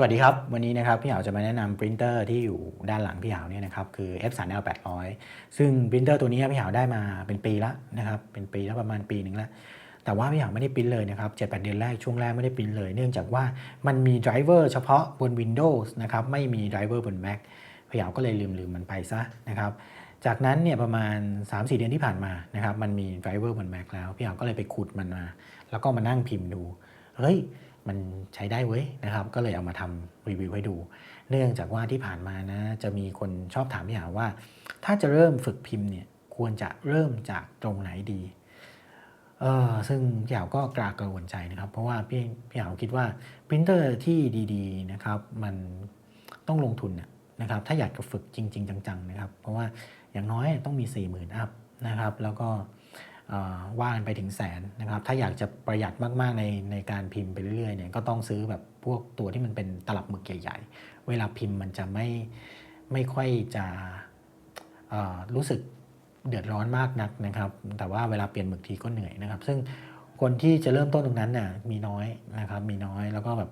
สวัสดีครับ วันนี้นะครับพี่เหาจะมาแนะนำปรินเตอร์ที่อยู่ด้านหลังพี่เหาเนี่ยนะครับคือ F3L 800ซึ่งปรินเตอร์ตัวนี้พี่เหาได้มาเป็นปีแล้วนะครับเป็นปีแล้วประมาณปีหนึ่งแล้วแต่ว่าพี่เหาไม่ได้ปริ้นเลยนะครับ7 8เดือนแรกช่วงแรกไม่ได้ปริ้นเลย เนื่องจากว่ามันมีไดรเวอร์เฉพาะบน Windows นะครับไม่มีไดรเวอร์บน Mac พี่เหาก็เลยลืมลืมมันไปซะนะครับจากนั้นเนี่ยประมาณ 3-4 เดือนที่ผ่านมานะครับมันมีไดรเวอร์บน Mac แล้วพี่เหาก็เลยไปขุดมันมา แล้วก็มานั่งพิมพ์ดูเฮ้ย มันใช้ได้เว้ยนะครับ ก็เลยเอามาทำรีวิวให้ดู เนื่องจากว่าที่ผ่านมานะจะมีคนชอบถามพี่หาว่า ถ้าจะเริ่มฝึกพิมพ์เนี่ยควรจะเริ่มจากตรงไหนดีเออซึ่งพี่หาก็กรากระวนใจนะครับ เพราะว่าพี่พี่หาวคิดว่าปรินเตอร์ที่ดีๆนะครับมันต้องลงทุนนะนะครับ ถ้าอยากจะฝึกจริง ๆ จังๆนะครับ เพราะว่าอย่างน้อยต้องมี 4 0,000 อัพนะครับ แล้วก็ ว่ากันไปถึงแสนนะครับ ถ้าอยากจะประหยัดมากๆในในการพิมพ์ไปเรื่อยๆเนี่ยก็ต้องซื้อแบบพวกตัวที่มันเป็นตลับหมึกใหญ่ ๆ เวลาพิมพ์มันจะไม่ไม่ค่อยจะรู้สึกเดือดร้อนมากนักนะครับ แต่ว่าเวลาเปลี่ยนหมึกทีก็เหนื่อยนะครับ ซึ่งคนที่จะเริ่มต้นตรงนั้นน่ะมีน้อยนะครับ มีน้อยแล้วก็แบบ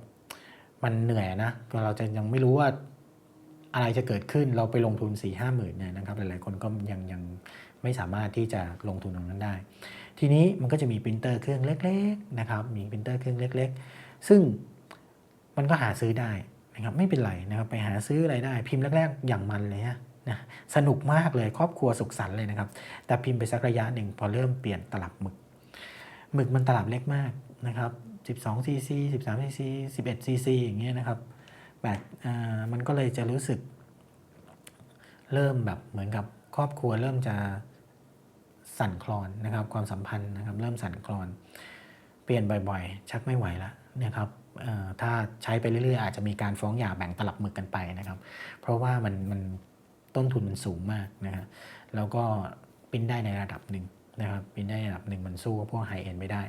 มันเหนื่อยนะเราจะยังไม่รู้ว่าอะไรจะเกิดขึ้นเราไปลงทุน4ี่ห้าหมื่นเนี่ยนะครับ หลายๆคนก็ยังยังไม่สามารถที่จะลงทุนตรงนั้นได้ ทีนี้มันก็จะมีปรินเตอร์เครื่องเล็กๆนะครับมีปรินเตอร์เครื่องเล็ก ๆ ซึ่งมันก็หาซื้อได้นะครับไม่เป็นไรนะครับไปหาซื้ออะไรได้ พิมพ์แรกๆอย่างมันเลยนะนะสนุกมากเลยครอบครัวสุขสันต์เลยนะครับ แต่พิมพ์ไปสักระยะหนึ่งพอเริ่มเปลี่ยนตลับหมึกหมึกมันตลับเล็กมากนะครับ12 cc 13 cc 11 cc อย่างเงี้ยนะครับแบบมันก็เลยจะรู้สึก เริ่มแบบเหมือนกับ ครอบครัวเริ่มจะสั่นคลอนนะครับ ความสัมพันธ์นะครับ เริ่มสั่นคลอน เปลี่ยนบ่อยๆ ชักไม่ไหวแล้วนะครับถ้าใช้ไปเรื่อยๆ อาจจะมีการฟ้องหย่าแบ่งตลับหมึกกันไปนะครับ เพราะว่ามันมันต้นทุนมันสูงมากนะครับแล้วก็ปิ้นได้ในระดับหนึ่งนะครับปิ้นได้ระดับหนึ่งมันสู้กับพวกไฮเอ็นไม่ได้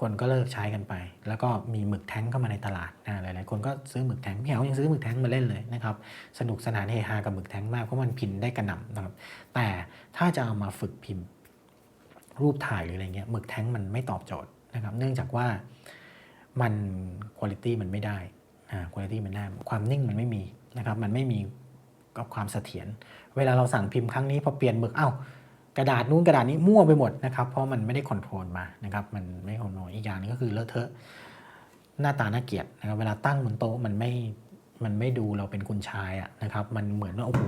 คนก็เลิกใช้กันไป แล้วก็มีหมึกแท้งเข้ามาในตลาดนะหลายๆคนก็ซื้อหมึกแท้งพี่เหายังซื้อหมึกแท้งมาเล่นเลยนะครับสนุกสนานเฮฮากับหมึกแท้งมากเพราะมันพิมพ์ได้กระหน่ำนะครับแต่ถ้าจะเอามาฝึกพิมพ์รูปถ่ายหรืออะไรเงี้ยหมึกแท้งมันไม่ตอบโจทย์นะครับ เนื่องจากว่ามันคุณภาพมันไม่ได้อ่าคุณภาพมันได้ความนิ่งมันไม่มีนะครับมันไม่มีกับความเสถียรเวลาเราสั่งพิมพ์ครั้งนี้พอเปลี่ยนหมึกเอา้า กระดาษนู้นกระดาษนี้มั่วไปหมดนะครับเพราะมันไม่ได้คอนโทรลมานะครับมันไม่คอนโทรลอีกอย่างนึงก็คือเลอะเทอะหน้าตาน่าเกลียดนะครับเวลาตั้งบนโต๊ะมันไม่มันไม่ดูเราเป็นคุณชายอะนะครับมันเหมือนว่าโอ้โห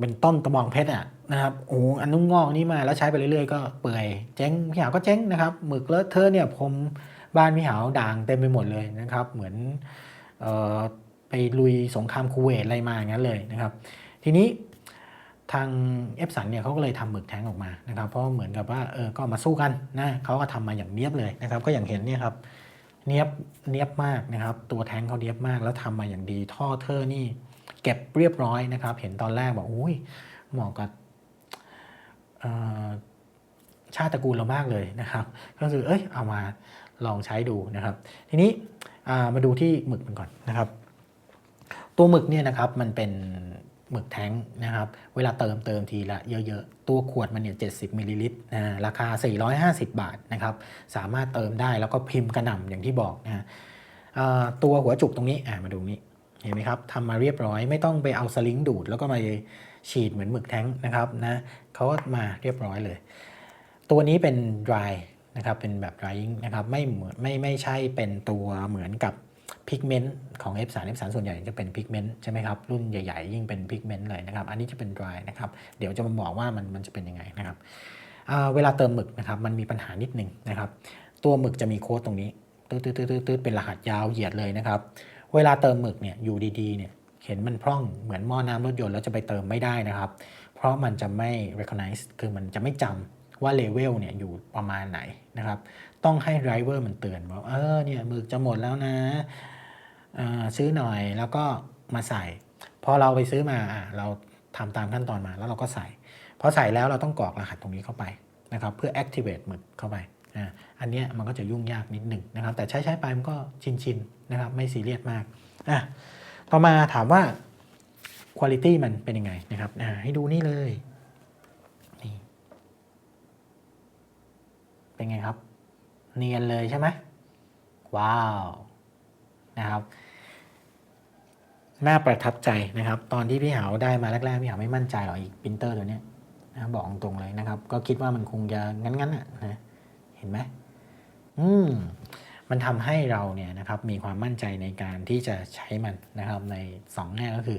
เป็นต้นตะบองเพชรอะนะครับโอ้อันนุ่งงอกนี่มาแล้วใช้ไปเรื่อยๆก็เปื่อยเจ๊งพี่หาวก็เจ๊งนะครับหมึกเลอะเทอะเนี่ยผมบ้านพี่หาวด่างเต็มไปหมดเลยนะครับ เหมือนไปลุยสงครามคูเวตอะไรมาอย่างนั้นเลยนะครับ ทีนี้ ทางเอฟสันเนี่ยเขาก็เลยทำหมึกแท้งออกมานะครับเพราะเหมือนกับว่าเออก็มาสู้กันนะเขาก็ทำมาอย่างเนียบเลยนะครับ ก็อย่างเห็นเนี่ยครับเนียบเนียบมากนะครับ ตัวแท้งเขาเนียบมากแล้วทำมาอย่างดีท่อเทอร์นี่ เก็บเรียบร้อยนะครับ เห็นตอนแรกบอกอุ้ยเหมาะกับชาติตระกูลเรามากเลยนะครับ ก็คือเอ้ยเอามาลองใช้ดูนะครับ ทีนี้มาดูที่หมึกมันก่อนนะครับ ตัวหมึกเนี่ยนะครับมันเป็น หมึกแท้งนะครับ เวลาเติมเติมทีละเยอะๆ ตัวขวดมันเนี่ย70มิลลิลิตรนะราคา 450 บาทนะครับ สามารถเติมได้แล้วก็พิมพ์กระหน่ำอย่างที่บอกนะตัวหัวจุกตรงนี้มาดูนี้เห็นไหมครับทำมาเรียบร้อยไม่ต้องไปเอาสลิงดูด แล้วก็มาฉีดเหมือนหมึกแท้งนะครับนะเขาก็มาเรียบร้อยเลย ตัวนี้เป็น dry นะครับเป็นแบบ drying นะครับไม่เหมือนไม่ไม่ใช่เป็นตัวเหมือนกับ พิกเมนต์ของ F3 F3 ส่วนใหญ่จะเป็นพิกเมนต์ใช่ไหมครับ รุ่นใหญ่ๆ ยิ่งเป็นพิกเมนต์เลยนะครับ อันนี้จะเป็น dry นะครับ เดี๋ยวจะมาบอกว่ามันมันจะเป็นยังไงนะครับเวลาเติมหมึกนะครับ มันมีปัญหานิดนึงนะครับ ตัวหมึกจะมีโค้ดตรงนี้ตืดตืดตืดเป็นรหัสยาวเหยียดเลยนะครับ เวลาเติมหมึกเนี่ยอยู่ดีๆเนี่ยเห็นมันพร่องเหมือนหม้อน้ำรถยนต์แล้วจะไปเติมไม่ได้นะครับ เพราะมันจะไม่ recognize คือมันจะไม่จำว่าเลเวลเนี่ยอยู่ประมาณไหนนะครับ ต้องให้ไดรเวอร์มันเตือนว่าเออเนี่ยหมึกจะหมดแล้วนะ ซื้อหน่อยแล้วก็มาใส่พอเราไปซื้อมาเราทำตามขั้นตอนมาแล้วเราก็ใส่พอใส่แล้วเราต้องกรอกรหัสตรงนี้เข้าไปนะครับเพื่อ activate หมึกเข้าไปอันนี้มันก็จะยุ่งยากนิดหนึ่งนะครับ แต่ใช้ใช้ไปมันก็ชินชินนะครับไม่ซีเรียสมากอะต่อมาถามว่าคุณภาพมันเป็นยังไงนะครับให้ดูนี่เลยนี่เป็นไงครับ เนียนเลยใช่ไหมว้าว นะครับ น่าประทับใจนะครับ ตอนที่พี่หาวได้มาแรกๆพี่หาวไม่มั่นใจหรอกอีกปรินเตอร์ตัวเนี้ยนะบอกตรงเลยนะครับ ก็คิดว่ามันคงจะงั้นๆอะนะเห็นไหมอืมมันทำให้เราเนี่ยนะครับมีความมั่นใจในการที่จะใช้มันนะครับ ในสองแง่ก็คือ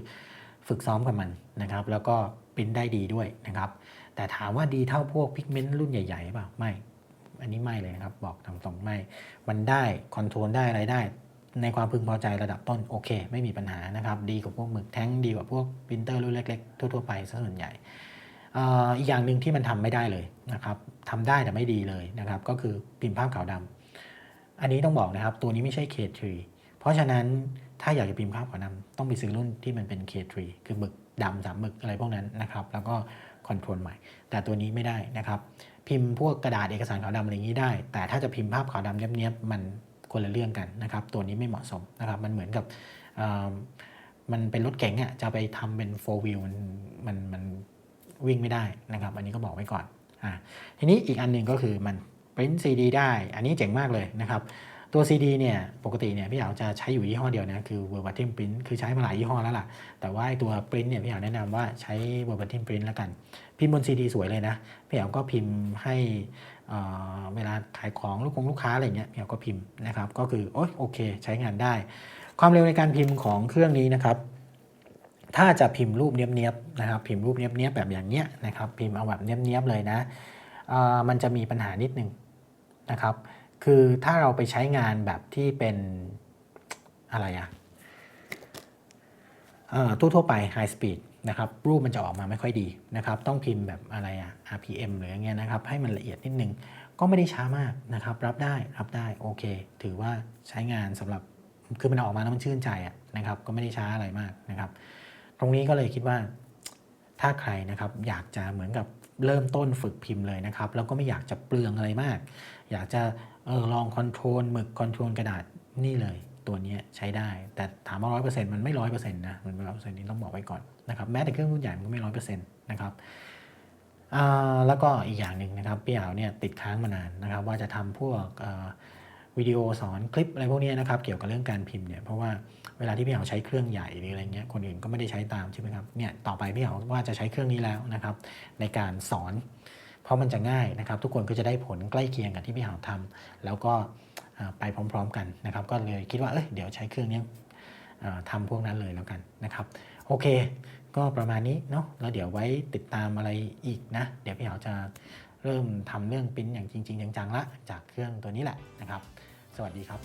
ฝึกซ้อมกับมันนะครับ แล้วก็ปริ้นได้ดีด้วยนะครับ แต่ถามว่าดีเท่าพวกพิกเมนต์รุ่นใหญ่ๆเปล่าไม่ อันนี้ไม่เลยนะครับ บอกตรงๆไม่ มันได้คอนโทรลได้อะไรได้ ในความพึงพอใจระดับต้นโอเค ไม่มีปัญหานะครับดีกว่าพวกหมึกแท้งดีกว่าพวกปรินเตอร์รุ่นเล็กๆ ทั่วๆไปซะส่วนใหญ่อีกอย่างหนึ่งที่มันทำไม่ได้เลยนะครับทำได้แต่ไม่ดีเลยนะครับก็คือพิมพ์ภาพขาวดำอันนี้ต้องบอกนะครับตัวนี้ไม่ใช่ K3 เพราะฉะนั้นถ้าอยากจะพิมพ์ภาพขาวดำต้องไปซื้อรุ่นที่มันเป็น K3 คือหมึกดำสามหมึกอะไรพวกนั้นนะครับแล้วก็คอนโทรลใหม่ แต่ตัวนี้ไม่ได้นะครับพิมพ์พวกกระดาษเอกสารขาวดำอะไรอย่างนี้ได้ แต่ถ้าจะพิมพ์ภาพขาวดำเนี้ยบๆมัน คนละเรื่องกันนะครับ ตัวนี้ไม่เหมาะสมนะครับ มันเหมือนกับมันเป็นรถเก๋งอะจะไปทำเป็น4 wheel มันมันมันวิ่งไม่ได้นะครับ อันนี้ก็บอกไว้ก่อนอ่าทีนี้อีกอันหนึ่งก็คือมัน print CD ได้ อันนี้เจ๋งมากเลยนะครับ ตัว CD เนี่ยปกติเนี่ยพี่อยาจะใช้อยู่ยี่ห้อเดียวนะคือ verbatim print คือใช้มาหลายยี่ห้อแล้วล่ะ แต่ว่าตัว print เนี่ยพี่อยาแนะนำว่าใช้ verbatim print แล้วกัน พิมพ์บน CD สวยเลยนะ พี่อ๋วก็พิมพ์ให้ เเวลาขายของลูกคงลูกค้าอะไรเงี้ยพี่แอ๋วก็พิมพ์นะครับ ก็คือโอ๊ยโอเค ใช้งานได้ ความเร็วในการพิมพ์ของเครื่องนี้นะครับ ถ้าจะพิมพ์รูปเนี้ยบๆนะครับ พิมพ์รูปเนี้ยบๆแบบอย่างเนี้ยนะครับ พิมพ์เอาแบบเนี้ยบๆเลยนะมันจะมีปัญหานิดนึงนะครับ คือถ้าเราไปใช้งานแบบที่เป็นอะไรอะ ทั่วๆไป High Speed นะครับรูปมันจะออกมาไม่ค่อยดีนะครับต้องพิมพ์แบบอะไรอะ RPM หรืออย่างเงี้ยนะครับให้มันละเอียดนิดนึง ก็ไม่ได้ช้ามากนะครับรับได้รับได้โอเค ถือว่าใช้งานสำหรับคือมันออกมาแล้วมันชื่นใจอะนะครับก็ไม่ได้ช้าอะไรมากนะครับ ตรงนี้ก็เลยคิดว่าถ้าใครนะครับอยากจะเหมือนกับเริ่มต้นฝึกพิมพ์เลยนะครับแล้วก็ไม่อยากจะเปลืองอะไรมาก อยากจะออลองคอนโทรลหมึกคอนโทรลกระดาษนี่เลย ตัวนี้ใช้ได้ แต่ถามว่าร้อยเปอร์เซ็นต์มันไม่ร้อยเปอร์เซ็นต์นะมันไม่ร้อยเปอร์เซ็นต์นี้ต้องบอกไว้ก่อนนะครับแม้แต่เครื่องรุ่นใหญ่มันก็ไม่ร้อยเปอร์เซ็นต์นะครับแล้วก็อีกอย่างหนึ่งนะครับพี่อ่าวเนี่ยติดค้างมานานนะครับ ว่าจะทำพวกวิดีโอสอนคลิปอะไรพวกนี้นะครับเกี่ยวกับเรื่องการพิมพ์เนี่ยเพราะว่าเวลาที่พี่เหาใช้เครื่องใหญ่หรืออะไรเงี้ยคนอื่นก็ไม่ได้ใช้ตามใช่ไหมครับเนี่ยต่อไปพี่เหาว่าจะใช้เครื่องนี้แล้วนะครับ ในการสอน เพราะมันจะง่ายนะครับ ทุกคนก็จะได้ผลใกล้เคียงกับที่พี่เหาทำแล้วก็ ไปพร้อม ๆ กันนะครับ ก็เลยคิดว่าเอ้ยเดี๋ยวใช้เครื่องนี้ทำพวกนั้นเลยแล้วกันนะครับ โอเค ก็ประมาณนี้เนาะแล้วเดี๋ยวไว้ติดตามอะไรอีกนะ เดี๋ยวพี่เหาจะเริ่มทำเรื่องปิ้นอย่างจริง ๆ จังๆละจากเครื่องตัวนี้แหละนะครับ สวัสดีครับ